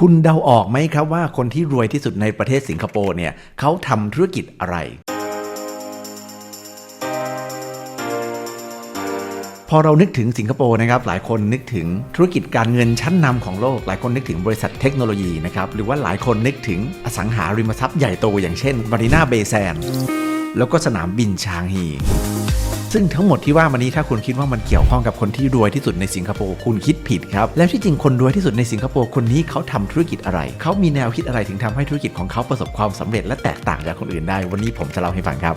คุณเดาออกไหมครับว่าคนที่รวยที่สุดในประเทศสิงคโปร์เนี่ยเขาทำธุรกิจอะไร พอเรานึกถึงสิงคโปร์นะครับ หลายคนนึกถึงธุรกิจการเงินชั้นนำของโลก หลายคนนึกถึงบริษัทเทคโนโลยีนะครับ หรือว่าหลายคนนึกถึงอสังหาริมทรัพย์ใหญ่โตอย่างเช่นมารีนาเบย์แซนแล้วก็สนามบินชางฮี ซึ่งทั้งหมดที่ว่ามานี้ถ้าคุณคิดว่ามันเกี่ยวข้องกับคนที่รวยที่สุดในสิงคโปร์คุณคิดผิดครับ แล้วที่จริงคนรวยที่สุดในสิงคโปร์คนนี้เขาทำธุรกิจอะไร เขามีแนวคิดอะไรถึงทำให้ธุรกิจของเขาประสบความสำเร็จและแตกต่างจากคนอื่นได้ วันนี้ผมจะเล่าให้ฟังครับ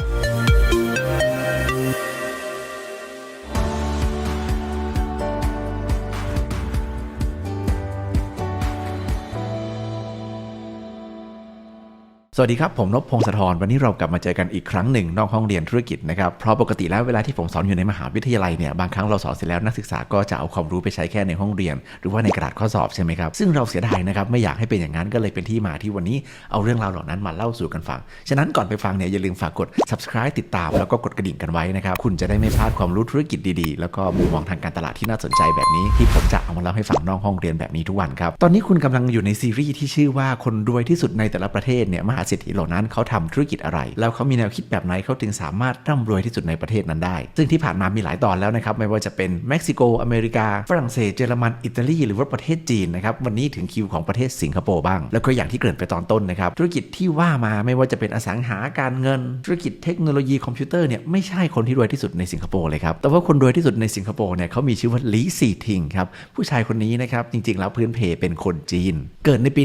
สวัสดีครับ ผมนพพงศธรวันนี้เรากลับมาเจอกันอีกครั้งหนึ่งนอกห้องเรียนธุรกิจนะครับเพราะปกติแล้วเวลาที่ผมสอนอยู่ในมหาวิทยาลัยเนี่ยบางครั้งเราสอนเสร็จแล้วนักศึกษาก็จะเอาความรู้ไปใช้แค่ในห้องเรียน หรือว่าในกระดาษข้อสอบใช่ไหมครับซึ่งเราเสียดายนะครับไม่อยากให้เป็นอย่างนั้นก็เลยเป็นที่มาที่วันนี้เอาเรื่องราวเหล่านั้นมาเล่าสู่กันฟังฉะนั้นก่อนไปฟังเนี่ยอย่าลืมฝากกด subscribe ติดตามแล้วก็กดกระดิ่งกันไว้นะครับคุณจะได้ไม่พลาดความรู้ธุรกิจดีๆ แล้วก็มุมมองทางการตลาดที่น่าสนใจแบบนี้ที่ผมจะเอามาเล่าให้ฟังนอกห้องเรียนแบบนี้ทุกวันครับตอนนี้คุณกำลังอยู่ในซีรีส์ที่ชื่อว่าคนรวยที่สุดในแต่ละประเทศเนี่ยมหาเศรษฐีเหล่านั้นเขาทำธุรกิจอะไร แล้วเขามีแนวคิดแบบไหนเขาถึงสามารถร่ำรวยที่สุดในประเทศนั้นได้ ซึ่งที่ผ่านมามีหลายตอนแล้วนะครับไม่ว่าจะเป็นเม็กซิโกอเมริกา ฝรั่งเศสเยอรมันอิตาลีหรือว่าประเทศจีนนะครับวันนี้ถึงคิวของประเทศสิงคโปร์บ้าง แล้วก็อย่างที่เกริ่นไปตอนต้นนะครับธุรกิจที่ว่ามาไม่ว่าจะเป็นอสังหาการเงิน ธุรกิจเทคโนโลยีคอมพิวเตอร์เนี่ยไม่ใช่คนที่รวยที่สุดในสิงคโปร์เลยครับแต่ว่าคนรวยที่สุดในสิงคโปร์เนี่ยเขามีชื่อว่าลีซีทิงครับผู้ชายคนนี้นะครับจริงๆ แล้วพื้นเพเป็นคนจีน เกิดในปี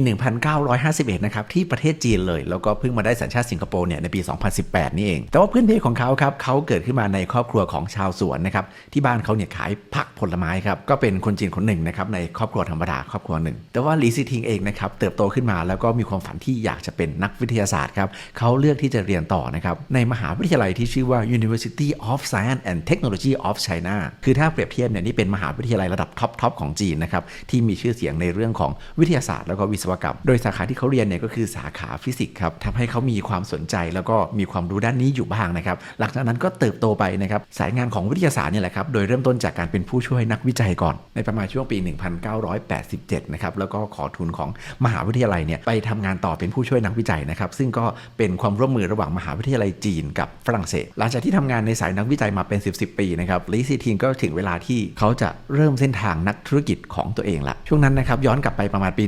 1951 นะครับที่ประเทศจีนเลยแล้วก็เพิ่งมาได้สัญชาติสิงคโปร์เนี่ยในปี 2018 นี่เอง แต่ว่าพื้นเพของเขาครับเขาเกิดขึ้นมาในครอบครัวของชาวสวนนะครับที่บ้านเขาเนี่ยขายผักผลไม้ครับก็เป็นคนจีนคนหนึ่งนะครับในครอบครัวธรรมดาครอบครัวหนึ่ง แต่ว่าลีซีทิงเองนะครับเติบโตขึ้นมาแล้วก็มีความฝันที่อยากจะเป็นนักวิทยาศาสตร์ครับเขาเลือกที่จะเรียนต่อนะครับในมหาวิทยาลัยที่ชื่อว่า University of Science and Technology of China คือถ้าเปรียบเทียบเนี่ยนี่เป็นมหาวิทยาลัยระดับท็อปทอปของจีนนะครับที่มีชื่อเสียงในเรื่องของวิทยาศาสตร์แล้วก็วิศวกรรม โดยสาขาที่เขาเรียนเนี่ยก็คือสาขาฟิสิกสครับทำให้เขามีความสนใจ แล้วก็มีความรู้ด้านนี้อยู่บ้างนะครับ หลังจากนั้นก็เติบโตไปนะครับสายงานของวิทยาศาสตร์เนี่ยแหละครับ โดยเริ่มต้นจากการเป็นผู้ช่วยนักวิจัยก่อน ในประมาณช่วงปี 1987 นะครับ แล้วก็ขอทุนของมหาวิทยาลัยเนี่ยไปทำงานต่อเป็นผู้ช่วยนักวิจัยนะครับ ซึ่งก็เป็นความร่วมมือระหว่างมหาวิทยาลัยจีนกับฝรั่งเศส หลังจากที่ทำงานในสายนักวิจัยมาเป็น 10 10ปีนะครับลีซีทีนก็ถึงเวลาที่เขาจะเริ่มเส้นทางนักธุรกิจของตัวเองละช่วงนั้นนะครับย้อนกลับไปประมาณปี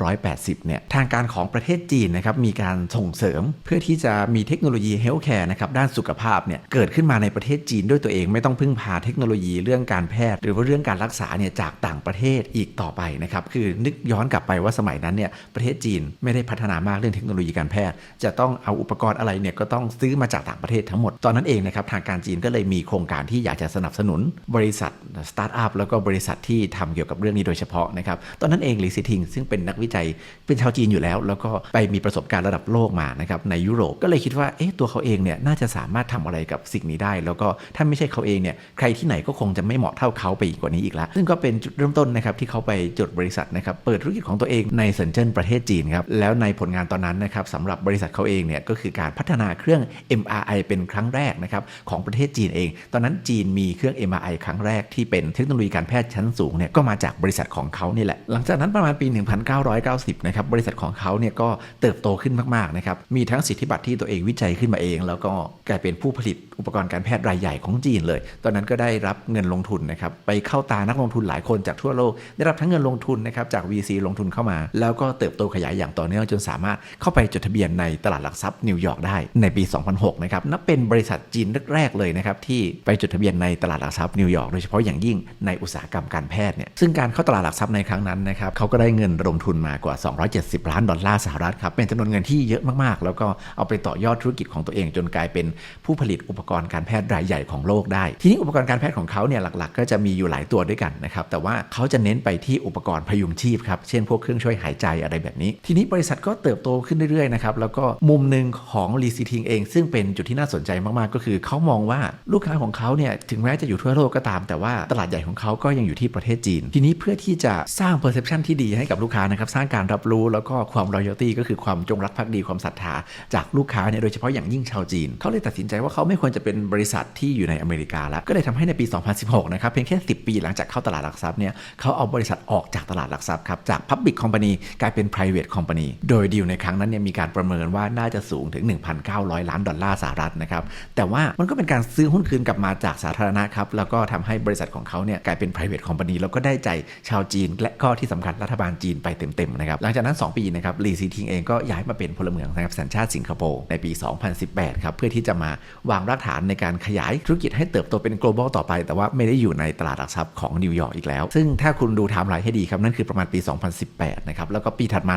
1980 เนี่ยทางการของประเทศจีนนะครับมีการส่งเสริม เพื่อที่จะมีเทคโนโลยีเฮลท์แคร์นะครับด้านสุขภาพเนี่ยเกิดขึ้นมาในประเทศจีนด้วยตัวเองไม่ต้องพึ่งพาเทคโนโลยีเรื่องการแพทย์ หรือว่าเรื่องการรักษาเนี่ยจากต่างประเทศอีกต่อไปนะครับคือนึกย้อนกลับไปว่าสมัยนั้นเนี่ยประเทศจีนไม่ได้พัฒนามากเรื่องเทคโนโลยีการแพทย์ จะต้องเอาอุปกรณ์อะไรเนี่ยก็ต้องซื้อมาจากต่างประเทศทั้งหมดตอนนั้นเองนะครับทางการจีนก็เลยมีโครงการที่อยากจะสนับสนุนบริษัทสตาร์ทอัพแล้วก็บริษัทที่ทำเกี่ยวกับเรื่องนี้โดยเฉพาะนะครับตอนนั้นเองหลีซิทิงซึ่งเป็นนักวิจัยเป็นชาวจีนอยู่แล้ว แล้วก็ไปมีประสบการณ์ระดับโลกมานะครับในยุโรปก็เลยคิดว่าเอ๊ะตัวเขาเองเนี่ยน่าจะสามารถทำอะไรกับสิ่งนี้ได้ แล้วก็ถ้าไม่ใช่เขาเองเนี่ยใครที่ไหนก็คงจะไม่เหมาะเท่าเขาไปอีกกว่านี้อีกแล้วซึ่งก็เป็นจุดเริ่มต้นนะครับที่เขาไปจดบริษัทนะครับเปิดธุรกิจของตัวเองในเซินเจิ้นประเทศจีนครับแล้วในผลงานตอนนั้นนะครับสำหรับบริษัทเขาเองเนี่ยก็คือการพัฒนาเครื่อง MRI เป็นครั้งแรกนะครับของประเทศจีนเอง ตอนนั้นจีนมีเครื่อง MRI ครั้งแรกที่เป็นเทคโนโลยีการแพทย์ชั้นสูงเนี่ยก็มาจากบริษัทของเขานี่แหละ หลังจากนั้นประมาณปี 1990 นะครับบริษัทของเขาเนี่ยก็เติบโตขึ้นมากๆนะครับมีทั้งสิทธิบัตรที่ตัวเองวิจัยขึ้นมาเอง แล้วก็กลายเป็นผู้ผลิตอุปกรณ์การแพทย์รายใหญ่ของจีนเลย ตอนนั้นก็ได้รับเงินลงทุนนะครับ ไปเข้าตานักลงทุนหลายคนจากทั่วโลก ได้รับทั้งเงินลงทุนนะครับจาก VC ลงทุนเข้ามา แล้วก็เติบโตขยายอย่างต่อเนื่องจนสามารถเข้าไปจดทะเบียนในตลาดหลักทรัพย์นิวยอร์กได้ในปี 2006 นะครับ นับเป็นบริษัทจีนแรกๆเลยนะครับที่ไปจดทะเบียนในตลาดหลักทรัพย์นิวยอร์กโดยเฉพาะอย่างยิ่งในอุตสาหกรรมการแพทย์เนี่ย ซึ่งการเข้าตลาดหลักทรัพย์ในครั้งนั้นนะครับเขาก็ได้เงินระดมทุนมากว่า 270 ล้านดอลลาร์สหรัฐครับ เป็นจำนวนเงินที่เยอะมากๆ แล้วก็เอาไปต่อยอดธุรกิจของตัวเองจนกลายเป็นผู้ผลิตอุปกรณ์การแพทย์รายใหญ่ของโลกได้ ทีนี้อุปกรณ์การแพทย์ของเขาเนี่ยหลักๆ ก็จะมีอยู่หลายตัวด้วยกันนะครับแต่ว่าเขาจะเน้นไปที่อุปกรณ์พยุงชีพครับเช่นพวกเครื่องช่วยหายใจอะไรแบบนี้ ทีนี้บริษัทก็เติบโตขึ้นเรื่อยๆนะครับแล้วก็มุมหนึ่งของลีซีทิงเอง ซึ่งเป็นจุดที่น่าสนใจมากๆ ก็คือเขามองว่าลูกค้าของเขาเนี่ยถึงแม้จะอยู่ทั่วโลกก็ตาม แต่ว่าตลาดใหญ่ของเขาก็ยังอยู่ที่ประเทศจีน ทีนี้เพื่อที่จะสร้าง perception ที่ดีให้กับลูกค้านะครับสร้างการรับรู้แล้วก็ความ loyalty ก็คือความจงรักภักดีความศรัทธาจากลูกค้าเนี่ยโดยเฉพาะอย่างยิ่งชาวจีนเขาเลยตัดสินใจว่าเขาไม่ควรจะเป็นบริษัทที่อยู่ในอเมริกาแล้ว ก็เลยทำให้ในปี 2016 นะครับ เพียงแค่ 10 ปีหลังจากเข้าตลาดหลักทรัพย์เนี่ยเขาเอาบริษัทออกจากตลาดหลักทรัพย์ครับ จาก Public Company กลายเป็น Private Company โดยดีลในครั้งนั้นเนี่ยมีการประเมินว่าน่าจะสูงถึง 1,900 ล้านดอลลาร์สหรัฐนะครับ แต่ว่ามันก็เป็นการซื้อหุ้นคืนกลับมาจากสาธารณะครับ แล้วก็ทำให้บริษัทของเขาเนี่ยกลายเป็น private company แล้วก็ได้ใจชาวจีน และก็ที่สำคัญรัฐบาลจีนไปเต็มๆนะครับ หลังจากนั้น 2 ปีนะครับลีซีทิงเองก็ย้ายมาเป็นพลเมืองนะครับสัญชาติสิงคโปร์ในปี 2018 ครับเพื่อที่จะมาวางรากฐานในการขยายธุรกิจให้เติบโตเป็น global ต่อไป แต่ว่าไม่ได้อยู่ในตลาดหลักทรัพย์ของนิวยอร์กอีกแล้ว ซึ่งถ้าคุณดูไทม์ไลน์ให้ดีครับ นั่นคือประมาณปี 2018 นะครับ แล้วก็ปีถัดมา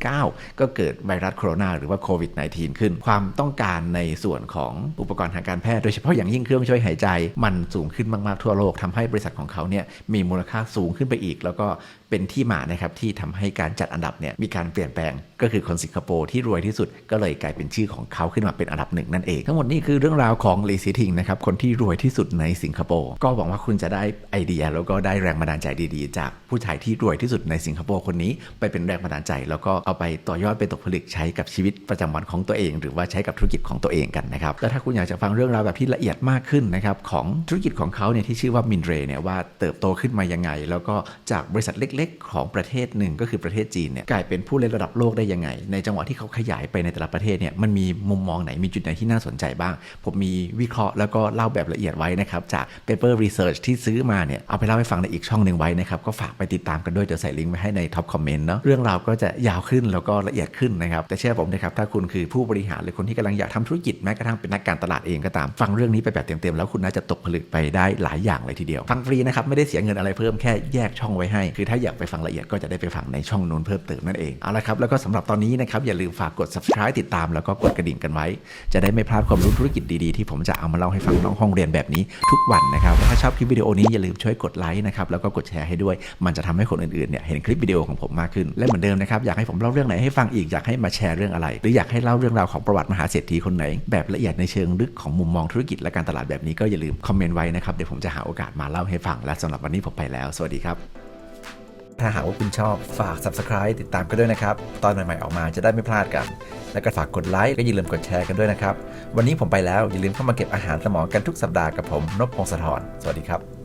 2019 ก็เกิดไวรัสโคโรนาหรือว่าโควิด -19 ขึ้น ความต้องการในส่วนของอุปกรณ์ทางการแพทย์ โดยเฉพาะอย่างยิ่งเครื่องช่วยหายใจ มันสูงขึ้นมาก ๆ ทั่วโลกทำให้บริษัทของเขาเนี่ยมีมูลค่าสูงขึ้นไปอีก แล้วก็เป็นที่มานะครับที่ทำให้การจัดอันดับเนี่ยมีการเปลี่ยนแปลงก็คือคนสิงคโปร์ที่รวยที่สุดก็เลยกลายเป็นชื่อของเขาขึ้นมาเป็นอันดับหนึ่งนั่นเอง ทั้งหมดนี้คือเรื่องราวของลีซิทิงนะครับ คนที่รวยที่สุดในสิงคโปร์ ก็หวังว่าคุณจะได้ไอเดีย แล้วก็ได้แรงบันดาลใจดีๆ จากผู้ชายที่รวยที่สุดในสิงคโปร์คนนี้ไปเป็นแรงบันดาลใจ แล้วก็เอาไปต่อยอดเป็นตกผลึกใช้กับชีวิตประจำวันของตัวเอง หรือว่าใช้กับธุรกิจของตัวเองกันนะครับ แล้วถ้าคุณอยากจะฟังเรื่องราวแบบที่ละเอียดมากขึ้นนะครับของธุรกิจของเขาเนี่ยที่ชื่อว่ามินเรเนี่ยว่าเติบโตขึ้นมายังไง แล้วก็จากบริษัทเล็ก ๆ ของประเทศหนึ่งก็คือประเทศจีนเนี่ยกลายเป็นผู้เล่นระดับโลกได้ยังไง ในจังหวะที่เขาขยายไปในแต่ละประเทศเนี่ยมันมีมุมมองไหนมีจุดไหนที่น่าสนใจบ้าง ผมมีวิเคราะห์แล้วก็เล่าแบบละเอียดไว้นะครับจาก paper research ที่ซื้อมาเนี่ยเอาไปเล่าให้ฟังในอีกช่องหนึ่งไว้นะครับก็ฝากไปติดตามกันด้วยเดี๋ยวใส่ลิงก์ไว้ให้ในท็อปคอมเมนต์เนาะเรื่องราวก็จะยาวขึ้นแล้วก็ละเอียดขึ้นนะครับแต่เชื่อผมนะครับถ้าคุณคือผู้บริหารหรือคนที่กำลังอยากทำธุรกิจแม้กระทั่งเป็นนักการตลาดเองก็ตามฟังเรื่องนี้ไปแบบเต็มๆแล้วคุณน่าจะตกผลึกไปได้หลายอย่างเลยทีเดียว ฟังฟรีนะครับไม่ได้เสียเงินอะไรเพิ่มแค่แยกช่องไว้ให้ คือถ้าอยากไปฟังละเอียดก็จะได้ไปฟังในช่องนู้นเพิ่มเติมนั่นเองเอาละครับแล้วก็สำหรับตอนนี้นะครับอย่าลืมฝากกด subscribe ติดตามแล้วก็กดกระดิ่งกันไว้ จะได้ไม่พลาดความรู้ธุรกิจดีๆที่ผมจะเอามาเล่าให้ฟังน้อกห้องเรียนแบบนี้ทุกวันนะครับถ้าชอบคลิปวิดีโอนี้อย่าลืมช่วยกดไลค์นะครับแล้วก็กดแชร์ให้ด้วย มันจะทำให้คนอื่นๆเนี่ยเห็นคลิปวิดีโอของผมมากขึ้นและเหมือนเดิมนะครับอยากให้ผมเล่าเรื่องไหนให้ฟังอีกอยากให้มาแชร์เรื่องอะไร หรืออยากให้เล่าเรื่องราวของประวัติมหาเศรษฐีคนไหน แบบละเอียดในเชิงลึกของมุมมองธุรกิจและการตลาดแบบนี้ก็อย่าลืมคอมเมนต์ไว้นะครับเดี๋ยวผมจะหาโอกาสมาเล่าให้ฟังและสำหรับวันนี้ผมไปแล้ว สวัสดีครับ ถ้าหากว่าคุณชอบฝาก subscribe ติดตามกันด้วยนะครับ ตอนใหม่ๆออกมาจะได้ไม่พลาดกัน แล้วก็ฝากกดไลค์ก็อย่าลืมกดแชร์กันด้วยนะครับ วันนี้ผมไปแล้วอย่าลืมเข้ามาเก็บอาหารสมองกันทุกสัปดาห์กับผมนพพงศธรสวัสดีครับ